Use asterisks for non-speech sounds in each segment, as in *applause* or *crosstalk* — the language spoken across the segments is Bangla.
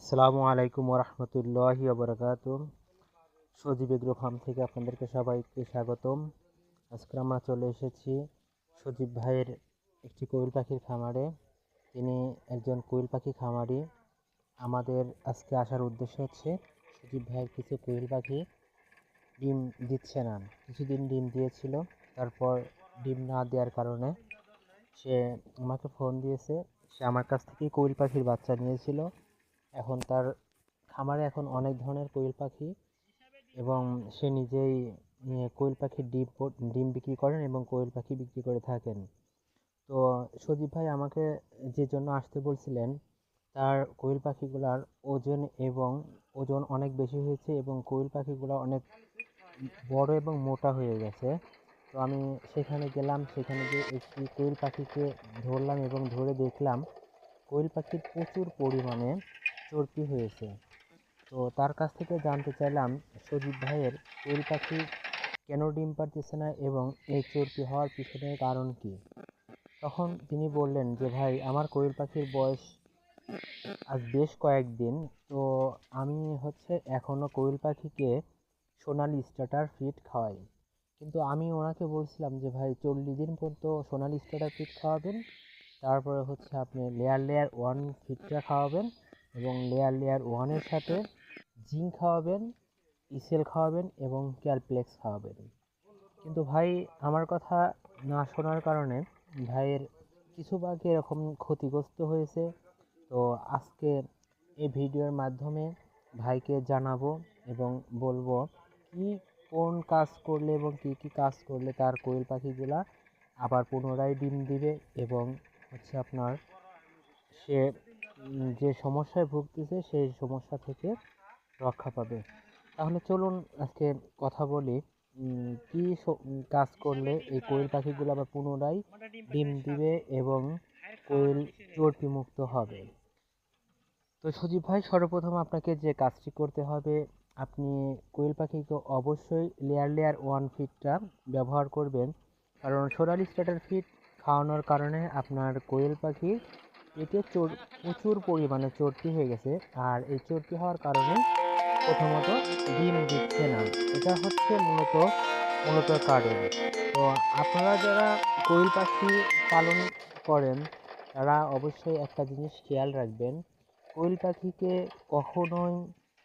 আসসালামু আলাইকুম ওরহমতুল্লাহি ওবরাকাত সজীব এগ্রো ফার্ম থেকে আপনাদেরকে সবাইকে স্বাগতম। আজকে আমরা চলে এসেছি সজীব ভাইয়ের একটি কোয়েল পাখির খামারে। তিনি একজন কোয়েল পাখি খামারি। আমাদের আজকে আসার উদ্দেশ্য হচ্ছে সজীব ভাইয়ের কিছু কোয়েল পাখি ডিম দিচ্ছে না। কিছুদিন ডিম দিয়েছিল, তারপর ডিম না দেওয়ার কারণে সে আমাকে ফোন দিয়েছে। সে আমার কাছ থেকেই কোয়েল পাখির বাচ্চা নিয়েছিল। এখন তার খামারে এখন অনেক ধরনের কোয়েল পাখি এবং সে নিজেই কোয়েল পাখির ডিম ডিম বিক্রি করেন এবং কোয়েল পাখি বিক্রি করে থাকেন। তো সজীব ভাই আমাকে যে জন্য আসতে বলছিলেন, তার কোয়েল পাখিগুলার ওজন এবং ওজন অনেক বেশি হয়েছে এবং কোয়েল পাখিগুলো অনেক বড় এবং মোটা হয়ে গেছে। তো আমি সেখানে গেলাম, সেখানে গিয়ে একটি কোয়েল পাখিকে ধরলাম এবং ধরে দেখলাম কোয়েল পাখির প্রচুর পরিমাণে চর্বি হয়েছে। তো তার কাছ থেকে জানতে চাইলাম, সজীব ভাইয়ের কোয়েল পাখি কেন ডিম পারতেছে না এবং এই চর্বি হওয়ার পিছনে কারণ কি? তখন তিনি বললেন যে, ভাই, আমার কোয়েল পাখির বয়স আজ বেশ কয়েকদিন, তো আমি হচ্ছে এখনও কোয়েল পাখিকে সোনালি স্টার্টার ফিট খাওয়াই। কিন্তু আমি ওনাকে বলছিলাম যে, ভাই, চল্লিশ দিন পর্যন্ত সোনালি স্টার্টার ফিট খাওয়াবেন, তারপরে হচ্ছে আপনি লেয়ার লেয়ার ওয়ান ফিটটা খাওয়াবেন এবং লেয়ার লেয়ার ওয়ানের সাথে জিঙ্ক খাওয়াবেন ইসেল খাওয়াবেন এবং ক্যালপ্লেক্স খাওয়াবেন। কিন্তু ভাই, আমার কথা না শোনার কারণে ভাইয়ের কিছু ভাগ এরকম ক্ষতিগ্রস্ত হয়েছে। তো আজকে এই ভিডিওর মাধ্যমে ভাইকে জানাব এবং বলব কি কোন কাজ করলে এবং কি কি কাজ করলে তার কোয়েল পাখিগুলা আবার পুনরায় ডিম দিবে এবং হচ্ছে আপনার সে যে সমস্যায় ভুগতেছে, সেই সমস্যা থেকে রক্ষা পাবে। তাহলে চলুন আজকে কথা বলি কি কাজ করলে এই কোয়েল পাখিগুলো আবার পুনরায় ডিম দিবে এবং কোয়েল চর্বি মুক্ত হবে? তো সজীব ভাই, সর্বপ্রথম আপনাকে যে কাজটি করতে হবে, আপনি কোয়েল পাখিকে অবশ্যই লেয়ার লেয়ার ওয়ান ফিডটা ব্যবহার করবেন। কারণ সোনালি স্টার্টার ফিড খাওয়ানোর কারণে আপনার কোয়েল পাখির পেটে চোর, প্রচুর পরিমাণে চর্বি হয়ে গেছে। আর এই চর্বি হওয়ার কারণে প্রথমত ডিম দিচ্ছে না। এটা হচ্ছে মূলত মূলত কারণ। তো আপনারা যারা কোয়েল পাখি পালন করেন, তারা অবশ্যই একটা জিনিস খেয়াল রাখবেন। কোয়েল পাখিকে কখনোই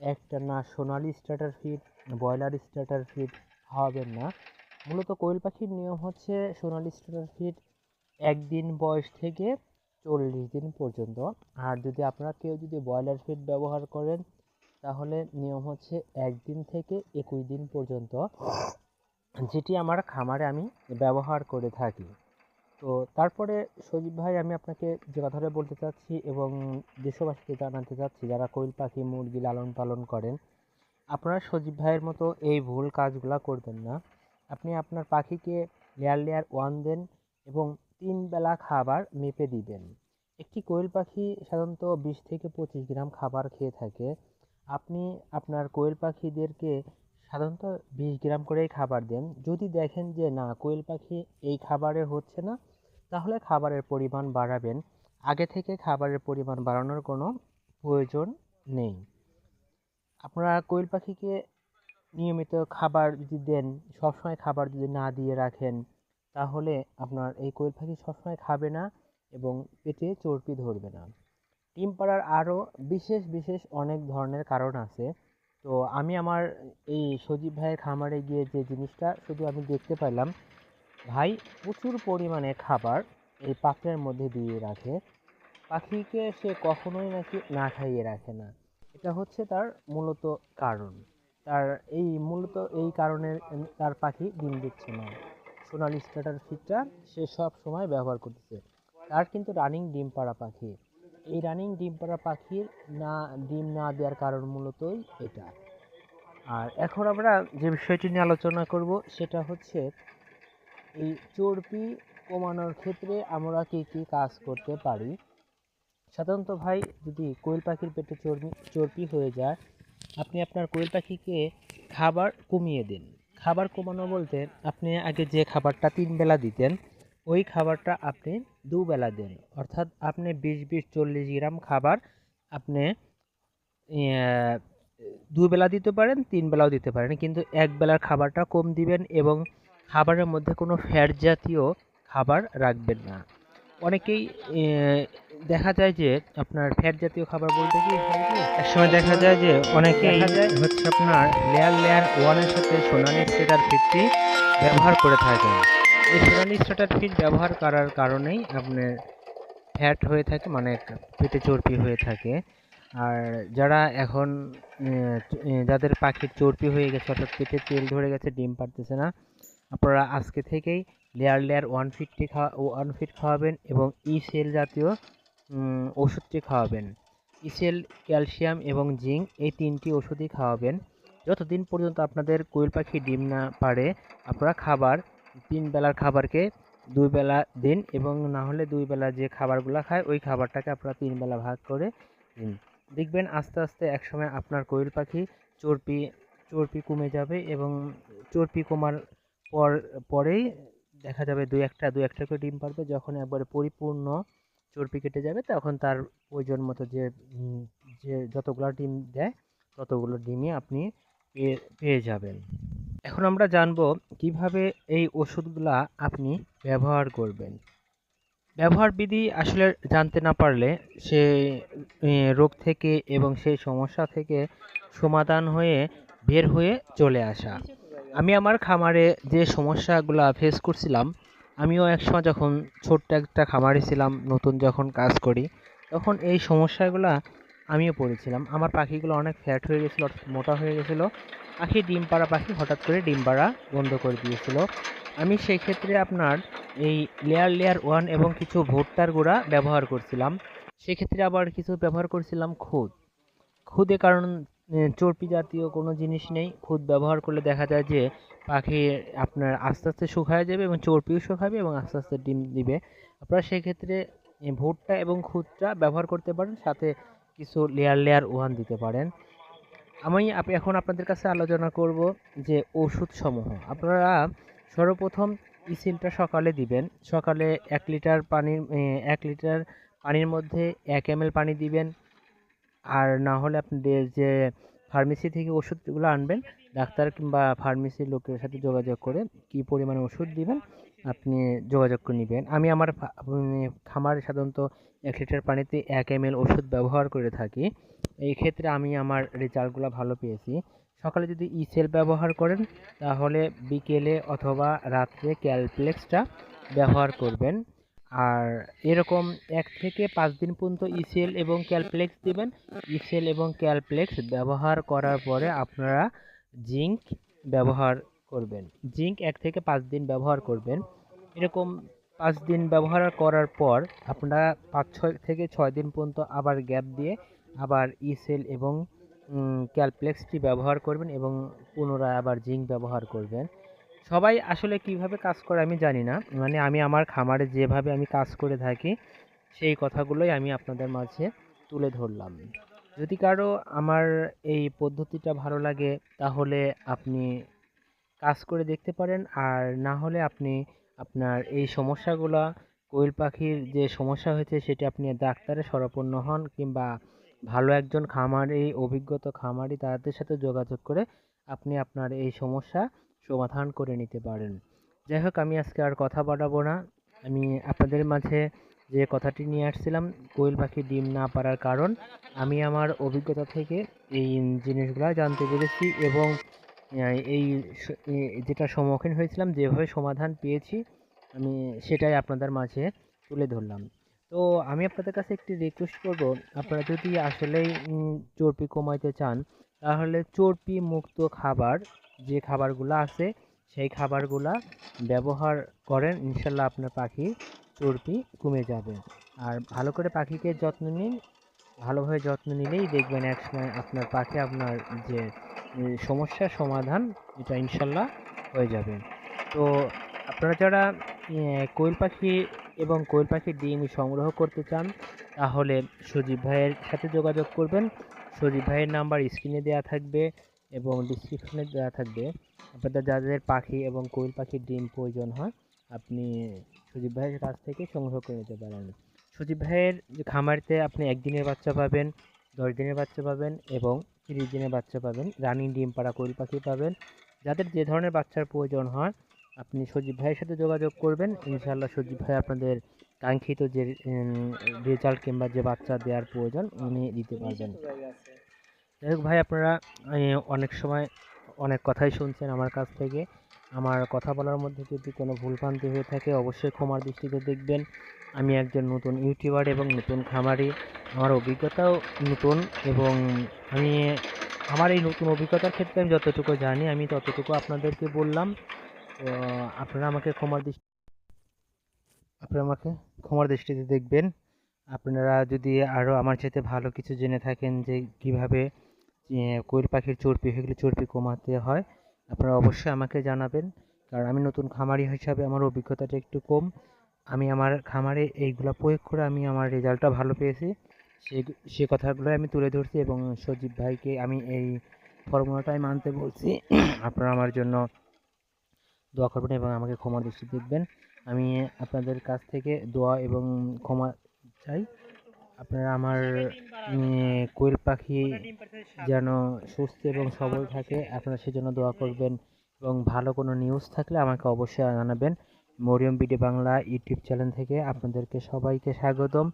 একটা না সোনালি starter feed broiler starter feed খাওয়াবেন না। মূলত কোয়েল পাখির নিয়ম হচ্ছে সোনালি স্টার্টার ফিড একদিন বয়স থেকে চল্লিশ দিন পর্যন্ত। আর যদি আপনারা কেউ যদি ব্রয়লার ফিড ব্যবহার করেন, তাহলে নিয়ম হচ্ছে একদিন থেকে একুশ দিন পর্যন্ত, যেটি আমার খামারে আমি ব্যবহার করে থাকি। তো তারপরে সজীব ভাই, আমি আপনাকে যে কথাটা বলতে চাচ্ছি এবং দেশবাসীকে জানাতে চাচ্ছি, যারা কোয়েল পাখি, মুরগি লালন পালন করেন, আপনারা সজীব ভাইয়ের মতো এই ভুল কাজগুলো করবেন না। আপনি আপনার পাখিকে লেয়ার লেয়ার ওয়ান দেন এবং তিন বেলা খাবার মেপে দিবেন। একটি কোয়েল পাখি সাধারণত বিশ থেকে পঁচিশ গ্রাম খাবার খেয়ে থাকে। আপনি আপনার কোয়েল পাখিদেরকে সাধারণত বিশ গ্রাম করেই খাবার দেন। যদি দেখেন যে, না, কোয়েল পাখি এই খাবারে হচ্ছে না, তাহলে খাবারের পরিমাণ বাড়াবেন। আগে থেকে খাবারের পরিমাণ বাড়ানোর কোনো প্রয়োজন নেই। আপনারা কোয়েল পাখিকে নিয়মিত খাবার যদি দেন, সবসময় খাবার যদি না দিয়ে রাখেন তাহলে আপনার এই কোয়েল পাখি সবসময় খাবে না এবং পেটে চর্বি ধরবে না। ডিম পাড়ার আরও বিশেষ বিশেষ অনেক ধরনের কারণ আছে। তো আমি আমার এই সজীব ভাইয়ের খামারে গিয়ে যে জিনিসটা শুধু আমি দেখতে পেলাম, ভাই প্রচুর পরিমাণে খাবার এই পাত্রের মধ্যে দিয়ে রাখে। পাখিকে সে কখনোই নাকি না খাইয়ে রাখে না। এটা হচ্ছে তার মূলত কারণ। তার এই মূলত এই কারণে তার পাখি ডিম দিচ্ছে না। সোনালি স্টার্টার ফিডটা সে সব সময় ব্যবহার করতেছে। তার কিন্তু রানিং ডিম পাড়া পাখি এই রানিং ডিম পাড়া পাখির না, ডিম না দেওয়ার কারণ মূলতই এটা। আর এখন আমরা যে বিষয়টি নিয়ে আলোচনা করব, সেটা হচ্ছে এই চর্বি কমানোর ক্ষেত্রে আমরা কী কী কাজ করতে পারি? সাধারণত ভাই, যদি কোয়েল পাখির পেটে চর্বি চর্বি হয়ে যায়, আপনি আপনার কোয়েল পাখিকে খাবার কমিয়ে দিন। খাবার কমানো বলতে আপনি আগে যে খাবারটা তিন বেলা দিতেন ওই খাবারটা আপনি দুবেলা দেন। অর্থাৎ আপনি বিশ বিশ চল্লিশ গ্রাম খাবার আপনি আহ, দুই বেলা দিতে পারেন তিন বেলাও দিতে পারেন। কিন্তু এক বেলার খাবারটা কম দিবেন এবং খাবারের মধ্যে কোনো ফ্যাট জাতীয় খাবার রাখবেন না। অনেকেই দেখা যায় যে আপনার ফ্যাট জাতীয় খাবার বলতে কি? যে একসময় দেখা যায় যে অনেকেই হচ্ছে আপনার লেয়ার লেয়ার ওয়ানের সাথে সোনালি স্টেটার ফিটটি ব্যবহার করে থাকেন। এই সোনালি স্টেটার ফিট ব্যবহার করার কারণেই আপনার ফ্যাট হয়ে থাকে মানে পেটে চর্বি হয়ে থাকে। আর যারা এখন যাদের পাখির চর্বি হয়ে গেছে অর্থাৎ পেটে তেল ধরে গেছে ডিম পারতেছে না আপনারা আজকে থেকেই লেয়ার লেয়ার ওয়ান ফিটটি খাওয়া ওয়ান ফিট খাওয়াবেন এবং ই সেল জাতীয় ওষুধটি খাওয়াবেন। ইসেল ক্যালসিয়াম এবং জিঙ্ক এই তিনটি ওষুধই খাওয়াবেন। যতদিন পর্যন্ত আপনাদের কোয়েল পাখি ডিম না পারে, আপনারা খাবার, তিন বেলার খাবারকে দুই বেলা দিন এবং না হলে দুই বেলা যে খাবারগুলো খায়, ওই খাবারটাকে আপনারা তিন বেলা ভাগ করে দিন। দেখবেন আস্তে আস্তে একসময় আপনার কোয়েল পাখি চর্বি চর্বি কমে যাবে এবং চর্বি কমার পর, পরেই দেখা যাবে দুই একটা দুই একটা করে ডিম পারবে। যখন একবারে পরিপূর্ণ চর্বি কেটে যাবে, তখন তার প্রয়োজন মতো যে যে যতগুলো ডিম দেয়, ততগুলো ডিমই আপনি পেয়ে পেয়ে যাবেন। এখন আমরা জানব কীভাবে এই ওষুধগুলা আপনি ব্যবহার করবেন। ব্যবহার বিধি আসলে জানতে না পারলে সে রোগ থেকে এবং সেই সমস্যা থেকে সমাধান হয়ে বের হয়ে চলে আসা। আমি আমার খামারে যে সমস্যাগুলো ফেস করছিলাম, আমিও একসময় যখন ছোট্ট একটা খামারে ছিলাম, নতুন যখন কাজ করি, তখন এই সমস্যাগুলো আমিও পড়েছিলাম। আমার পাখিগুলো অনেক ফ্যাট হয়ে গেছিল মোটা হয়ে গেছিল। পাখি ডিম পাড়া পাখি হঠাৎ করে ডিম পাড়া বন্ধ করে দিয়েছিল। আমি সেই ক্ষেত্রে আপনার এই লেয়ার লেয়ার ওয়ান এবং কিছু ভুট্টার গুঁড়া ব্যবহার করছিলাম। সেক্ষেত্রে আবার কিছু ব্যবহার করছিলাম খুদ। খুদে কারণ চর্বি জাতীয় কোনো জিনিস নেই। খুদ ব্যবহার করলে দেখা যায় যে পাখি আপনার আস্তে আস্তে শুকায় যাবে এবং চর্বিও শুকাবে এবং আস্তে আস্তে ডিম দিবে। আপনারা সেক্ষেত্রে ভুট্টা এবং খুদটা ব্যবহার করতে পারেন, সাথে কিছু লেয়ার লেয়ার ওয়ান দিতে পারেন। আমি এখন আপনাদের কাছে আলোচনা করব যে ওষুধ সমূহ আপনারা সর্বপ্রথম ইসিলটা সকালে দিবেন। সকালে এক লিটার পানির এক লিটার পানির মধ্যে এক এম পানি দিবেন। আর না হলে আপনি যে ফার্মেসি থেকে ওষুধগুলো আনবেন, ডাক্তার কিংবা ফার্মেসির লোকের সাথে যোগাযোগ করে কি পরিমাণে ওষুধ দিবেন, আপনি যোগাযোগ করে নেবেন। আমি আমার খামারে সাধারণত এক লিটার পানিতে এক এম এল ওষুধ ব্যবহার করে থাকি। এই ক্ষেত্রে আমি আমার রেজাল্টগুলো ভালো পেয়েছি। সকালে যদি ইসেল ব্যবহার করেন, তাহলে বিকেলে অথবা রাত্রে ক্যালপ্লেক্সটা ব্যবহার করবেন। আর এরকম এক থেকে পাঁচ দিন পর্যন্ত ইসেল এবং ক্যালপ্লেক্স দিবেন। ইসেল এবং ক্যালপ্লেক্স ব্যবহার করার পরে আপনারা জিঙ্ক ব্যবহার করবেন। জিঙ্ক এক থেকে পাঁচ দিন ব্যবহার করবেন। এরকম পাঁচ দিন ব্যবহার করার পর আপনারা পাঁচ ছয় থেকে ছয় দিন পর্যন্ত আবার গ্যাপ দিয়ে আবার ইসেল এবং ক্যালপ্লেক্সটি ব্যবহার করবেন এবং পুনরায় আবার জিঙ্ক ব্যবহার করবেন। সবাই আসলে কীভাবে কাজ করে আমি জানি না। মানে আমি আমার খামারে যেভাবে আমি কাজ করে থাকি, সেই কথাগুলোই আমি আপনাদের মাঝে তুলে ধরলাম। যদি কারও আমার এই পদ্ধতিটা ভালো লাগে, তাহলে আপনি কাজ করে দেখতে পারেন। আর না হলে আপনি আপনার এই সমস্যাগুলো, কোয়েল পাখির যে সমস্যা হয়েছে, সেটা আপনি ডাক্তারের শরণাপন্ন হন কিংবা ভালো একজন খামারি, অভিজ্ঞতা খামারি, তাদের সাথে যোগাযোগ করে আপনি আপনার এই সমস্যা সমাধান করে নিতে পারেন। যাই হোক, আমি আজকে আর কথা বাড়াবো না। আমি আপনাদের মাঝে যে কথাটি নিয়ে আসছিলাম, কোয়েল পাখি ডিম না পারার কারণ, আমি আমার অভিজ্ঞতা থেকে এই জিনিসগুলো জানতে পেরেছি এবং এই যেটা সম্মুখীন হয়েছিলাম, যেভাবে সমাধান পেয়েছি, আমি সেটাই আপনাদের মাঝে তুলে ধরলাম। তো আমি আপনাদের কাছে একটি রিকোয়েস্ট করব, আপনারা যদি আসলেই চর্বি কমাইতে চান তাহলে চর্বি মুক্ত খাবার যে খাবারগুলো আছে, সেই খাবারগুলা ব্যবহার করেন, ইনশাল্লাহ আপনার পাখি চর্বি কমে যাবে। আর ভালো করে পাখিকে যত্ন নিন, ভালোভাবে যত্ন নিলেই দেখবেন একসময় আপনার পাখি আপনার যে সমস্যার সমাধান, এটা ইনশাল্লাহ হয়ে যাবে। তো আপনারা যারা কোয়েল পাখি এবং কোয়েল পাখির ডিম সংগ্রহ করতে চান, তাহলে সজীব ভাইয়ের সাথে যোগাযোগ করবেন। সজীব ভাইয়ের নাম্বার স্ক্রিনে দেওয়া থাকবে এবং ডিসক্রিপশনে দেওয়া থাকবে। আপনাদের যাদের পাখি এবং কোয়েল পাখির ডিম প্রয়োজন হয়, আপনি সজীব ভাইয়ের কাছ থেকে সংগ্রহ করে নিতে পারেন। সজীব ভাইয়ের খামারিতে আপনি একদিনের বাচ্চা পাবেন, দশ দিনের বাচ্চা পাবেন এবং তিরিশ দিনের বাচ্চা পাবেন। রানিং ডিম পাড়া কোয়েল পাখি পাবেন। যাদের যে ধরনের বাচ্চার প্রয়োজন হয়, আপনি সজীব ভাইয়ের সাথে যোগাযোগ করবেন। ইনশাআল্লাহ সজীব ভাই আপনাদের কাঙ্ক্ষিত যে রেজাল্ট কিংবা যে বাচ্চা দেওয়ার প্রয়োজন উনি দিতে পারবেন। যাই হোক ভাই আপনারা অনেক সময় অনেক কথাই শুনছেন আমার কাছ থেকে। আমার কথা বলার মধ্যে যদি কোনো ভুলভ্রান্তি হয়ে থাকে অবশ্যই ক্ষমার দৃষ্টিতে দেখবেন। আমি একজন নতুন ইউটিউবার এবং নতুন খামারি। আমার অভিজ্ঞতাও নতুন এবং আমি আমার এই নতুন অভিজ্ঞতার ক্ষেত্রে আমি যতটুকু জানি আমি ততটুকু আপনাদেরকে বললাম। তো আপনারা আমাকে ক্ষমার দৃষ্টি আপনারা আমাকে ক্ষমার দৃষ্টিতে দেখবেন। আপনারা যদি আরও আমার চাইতে ভালো কিছু জেনে থাকেন যে কীভাবে কোয়েল পাখির চর্বি সেগুলো চর্বি কমাতে হয়, আপনারা অবশ্যই আমাকে জানাবেন। কারণ আমি নতুন খামারি হিসাবে আমার অভিজ্ঞতাটা একটু কম। আমি আমার খামারে এইগুলো প্রয়োগ করে আমি আমার রেজাল্টটা ভালো পেয়েছি। সে সে কথাগুলো আমি তুলে ধরছি এবং সজীব ভাইকে আমি এই ফর্মুলাটাই মানতে বলছি। *clears throat* আপনারা আমার জন্য দোয়া করবেন এবং আমাকে ক্ষমা দৃষ্টি দেখবেন। আমি আপনাদের কাছ থেকে দোয়া এবং ক্ষমা চাই। আপনারা আমার কোয়েল পাখি যেন সুস্থ এবং সবল থাকে, আপনারা সেজন্য দোয়া করবেন এবং ভালো কোনো নিউজ থাকলে আমাকে অবশ্যই জানাবেন। Mariam BD Bangla YouTube channel থেকে আপনাদেরকে সবাইকে স্বাগতম।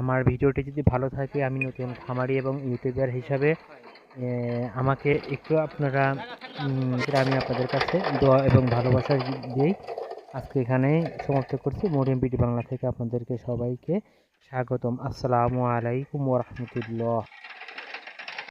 আমার ভিডিওটি যদি ভালো থাকে, আমি নতুন খামারি এবং ইউটিউবার হিসাবে আমাকে একটু আপনারা আমি আপনাদের কাছে দোয়া এবং ভালোবাসা দিই। আজকে এখানেই সমাপ্ত করছি। মোড়িয়াম বিডি বাংলা থেকে আপনাদেরকে সবাইকে স্বাগতম। আসসালামু আলাইকুম ওরহমতুল্লাহ